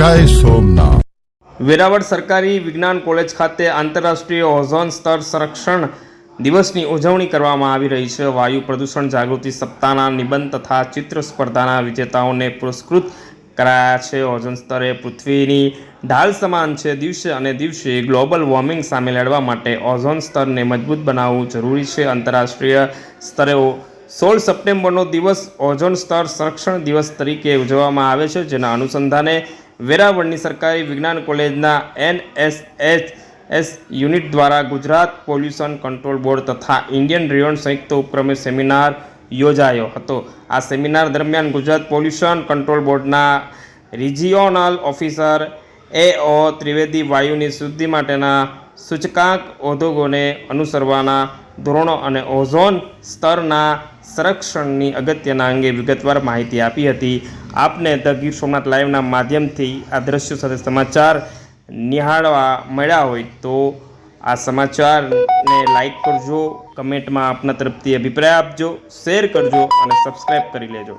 જય સોમનાથ. વેરાવળ સરકારી વિજ્ઞાન કોલેજ ખાતે આંતરરાષ્ટ્રીય ઓઝોન સ્તર સંરક્ષણ દિવસની ઉજવણી કરવામાં આવી રહી છે. વાયુ પ્રદૂષણ જાગૃતિ સપ્તાહના નિબંધ તથા ચિત્ર સ્પર્ધાના વિજેતાઓને પુરસ્કૃત કરાયા છે. ઓઝોન સ્તરે પૃથ્વીની ઢાલ સમાન છે. દિવસે અને દિવસે ગ્લોબલ વોર્મિંગ સામે લડવા માટે ઓઝોન સ્તરને મજબૂત બનાવવું જરૂરી છે. આંતરરાષ્ટ્રીય સ્તરે સોળ સપ્ટેમ્બરનો દિવસ ઓઝોન સ્તર સંરક્ષણ દિવસ તરીકે ઉજવવામાં આવે છે, જેના અનુસંધાને વેરાવળની સરકારી વિજ્ઞાન કોલેજના એનએસએચ એસ યુનિટ દ્વારા ગુજરાત પોલ્યુશન કંટ્રોલ બોર્ડ તથા ઇન્ડિયન રેવન સંયુક્ત ઉપક્રમે સેમિનાર યોજાયો હતો. આ સેમિનાર દરમિયાન ગુજરાત પોલ્યુશન કંટ્રોલ બોર્ડના regional officer A O Trivedi વાયુની શુદ્ધિ માટેના સૂચકાંક ઉદ્યોગોને અનુસરવાના ધોરણો અને ઓઝોન સ્તરના સંરક્ષણની અગત્યના અંગે વિગતવાર માહિતી આપી હતી. આપને ધ ગીર સોમનાથ લાઈવના માધ્યમથી આ દ્રશ્યો સાથે સમાચાર નિહાળવા મળ્યા હોય તો આ સમાચારને લાઈક કરજો, કમેન્ટમાં આપના તરફથી અભિપ્રાય આપજો, શેર કરજો અને સબસ્ક્રાઈબ કરી લેજો.